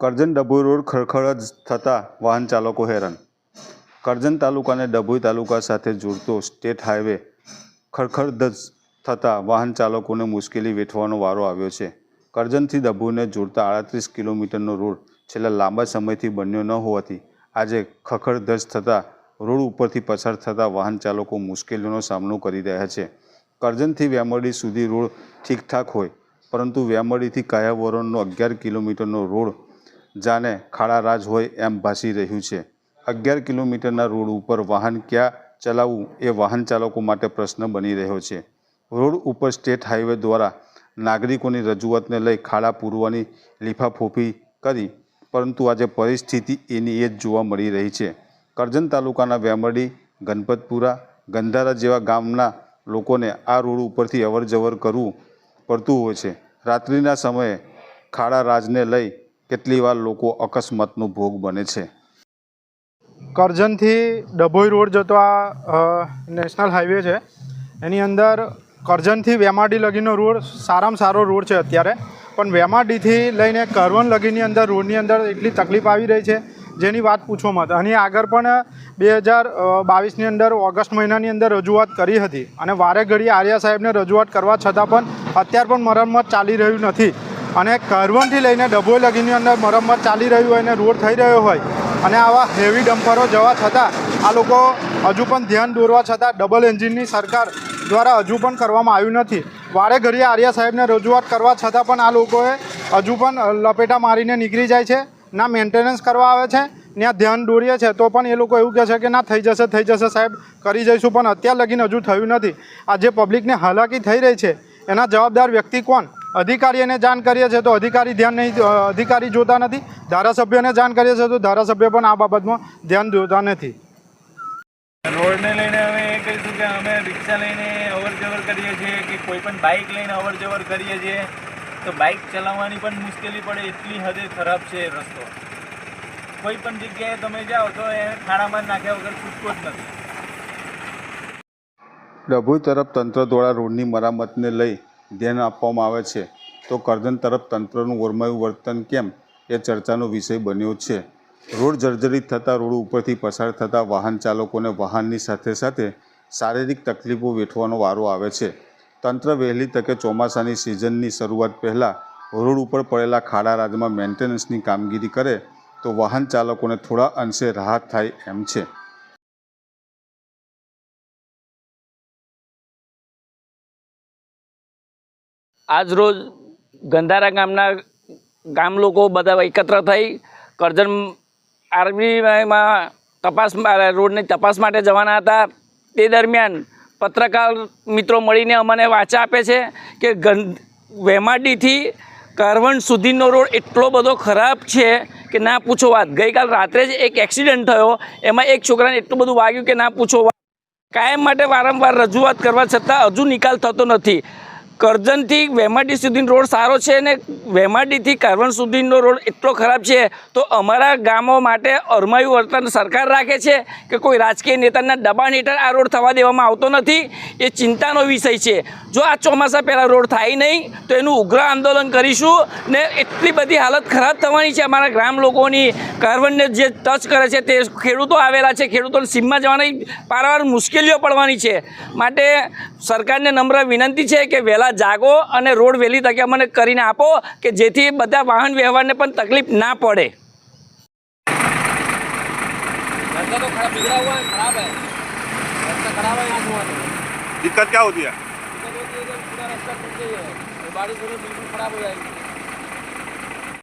Karjan Dabhoi road ખરખડ થતાં વાહન ચાલકો હેરાન. કરજણ તાલુકાને ડભોઈ તાલુકા સાથે જોડતો સ્ટેટ હાઈવે ખરખડ થતાં વાહન ચાલકોને મુશ્કેલી વેઠવાનો વારો આવ્યો છે. કરજણથી ડભોઈને જોડતા આડત્રીસ કિલોમીટરનો રોડ છેલ્લા લાંબા સમયથી બન્યો ન હોવાથી આજે ખખડધજ થતાં રોડ ઉપરથી પસાર થતા વાહન ચાલકો મુશ્કેલીઓનો સામનો કરી રહ્યા છે. કરજણથી વ્યામરડી સુધી રોડ ઠીકઠાક હોય, પરંતુ વ્યામરડીથી કાયાવરણનો અગિયાર કિલોમીટરનો રોડ જાણે ખાડા રાજ હોય એમ ભાસી રહ્યું છે. અગિયાર કિલોમીટરના રોડ ઉપર વાહન ક્યાં ચલાવવું એ વાહન ચાલકો માટે પ્રશ્ન બની રહ્યો છે. રોડ ઉપર સ્ટેટ હાઈવે દ્વારા નાગરિકોની રજૂઆતને લઈ ખાડા પૂરવાની લીફાફોફી કરી, પરંતુ આજે પરિસ્થિતિ એની એ જ જોવા મળી રહી છે. કરજણ તાલુકાના વેમરડી, ગણપતપુરા, ગંધારા જેવા ગામના લોકોને આ રોડ ઉપરથી અવર જવર કરવું પડતું હોય છે. રાત્રિના સમયે ખાડા રાજને લઈ કેટલી વાર લોકો અકસ્માતનો ભોગ બને છે? કરજણથી ડભોઈ રોડ જતો આ નેશનલ હાઈવે છે. એની અંદર કરજણથી વેમાડી લગીનો રોડ સારામાં સારો રોડ છે અત્યારે. પણ વેમાડીથી લઈને કરવન લગીની અંદર, રોડની અંદર એટલી તકલીફ આવી રહી છે જેની વાત પૂછો મત અને આગળ પણ બે હજાર બાવીસની અંદર, ઓગસ્ટ મહિનાની અંદર રજૂઆત કરી હતી. અને વારે ઘડી આર્યા સાહેબને રજૂઆત કરવા છતાં પણ અત્યાર પણ મરમ્મત ચાલી રહ્યું નથી. અને કરવનથી લઈને ડભોઈ લગીની અંદર મરમ્મત ચાલી રહ્યું હોય અને રોડ થઈ રહ્યો હોય અને આવા હેવી ડમ્પરો જવા છતાં આ લોકો હજુ પણ ધ્યાન દોરવા છતાં ડબલ એન્જિનની સરકાર દ્વારા હજુ પણ કરવામાં આવ્યું નથી. વારે ઘડીએ આર્યા સાહેબને રજૂઆત કરવા છતાં પણ આ લોકોએ હજુ પણ લપેટા મારીને નીકળી જાય છે, ના મેન્ટેનન્સ કરવા આવે છે ત્યાં ધ્યાન દોરીએ છે, તો પણ એ લોકો એવું કહે છે કે ના, થઈ જશે થઈ જશે સાહેબ, કરી જઈશું, પણ અત્યાર લગીને હજુ થયું નથી. આ જે પબ્લિકને હાલાકી થઈ રહી છે. એના જવાબદાર વ્યક્તિ કોણ? અધિકારીઓને જાણ કરીએ છીએ તો અધિકારી ધ્યાન નહીં અધિકારી જોતા નથી ધારાસભ્યોને જાણ કરીએ છીએ તો ધારાસભ્ય પણ આ બાબતમાં ધ્યાન જોતા નથી. રોડને લઈને અમે એ કહીશું કે અમે રિક્ષા લઈને અવર જવર કરીએ છીએ કે કોઈ પણ બાઇક લઈને અવર જવર કરીએ છીએ તો બાઇક ચલાવવાની પણ મુશ્કેલી પડે એટલી હદે ખરાબ છે એ રસ્તો. કોઈ પણ જગ્યાએ તમે જાઓ તો એ ખાડામાં નાખ્યા વગર છૂટકો જ નથી. ડભોઈ તરફ તંત્ર દ્વારા રોડની મરામતને લઈ ધ્યાન આપવામાં આવે છે. તો કરજણ તરફ તંત્રનું ઓરમાયું વર્તન કેમ? એ ચર્ચાનો વિષય બન્યો છે. રોડ જર્જરિત થતાં રોડ ઉપરથી પસાર થતા વાહન ચાલકોને વાહનની સાથે સાથે શારીરિક તકલીફો વેઠવાનો વારો આવે છે. તંત્ર વહેલી તકે ચોમાસાની સિઝનની શરૂઆત પહેલાં રોડ ઉપર પડેલા ખાડા રાજમાં મેન્ટેનન્સની કામગીરી કરે તો વાહન ચાલકોને થોડા અંશે રાહત થાય એમ છે. આજ રોજ ગંધારા ગામના ગામ લોકો બધા એકત્ર થઈ કરજણ આર્મીમાં તપાસ રોડની તપાસ માટે જવાના હતા. તે દરમિયાન પત્રકાર મિત્રો મળીને અમને વાચા આપે છે કે ગંધ વેમાડીથી કારવણ સુધીનો રોડ એટલો બધો ખરાબ છે કે ના પૂછો વાત. ગઈકાલ રાત્રે જ એક એક્સિડન્ટ થયો. એમાં એક છોકરાને એટલું બધું વાગ્યું કે ના પૂછો વાત. કાયમ માટે વારંવાર રજૂઆત કરવા છતાં હજુ નિકાલ થતો નથી. કરજણથી વેમાડી સુધીનો રોડ સારો છે અને વેમાડીથી કારવણ સુધીનો રોડ એટલો ખરાબ છે, તો અમારા ગામો માટે અરમાયું વર્તન સરકાર રાખે છે કે કોઈ રાજકીય નેતાના દબાણ હેઠળ આ રોડ થવા દેવામાં આવતો નથી, એ ચિંતાનો વિષય છે. જો આ ચોમાસા પહેલાં રોડ થાય નહીં, તો એનું ઉગ્ર આંદોલન કરીશું ને એટલી બધી હાલત ખરાબ થવાની છે અમારા ગ્રામ લોકોની. કારવણને જે ટચ કરે છે તે ખેડૂતો આવેલા છે, ખેડૂતોને સીમમાં જવાની પારાવાર મુશ્કેલીઓ પડવાની છે. માટે સરકારને નમ્ર વિનંતી છે કે વહેલા જાગો અને રોડ વહેલી તકે અમને કરીને આપો કે જેથી બધા વાહન વ્યવહારને પણ તકલીફ ના પડે दिक्कत क्या होती है बारिश होने बिल्कुल खराब हो जाएगी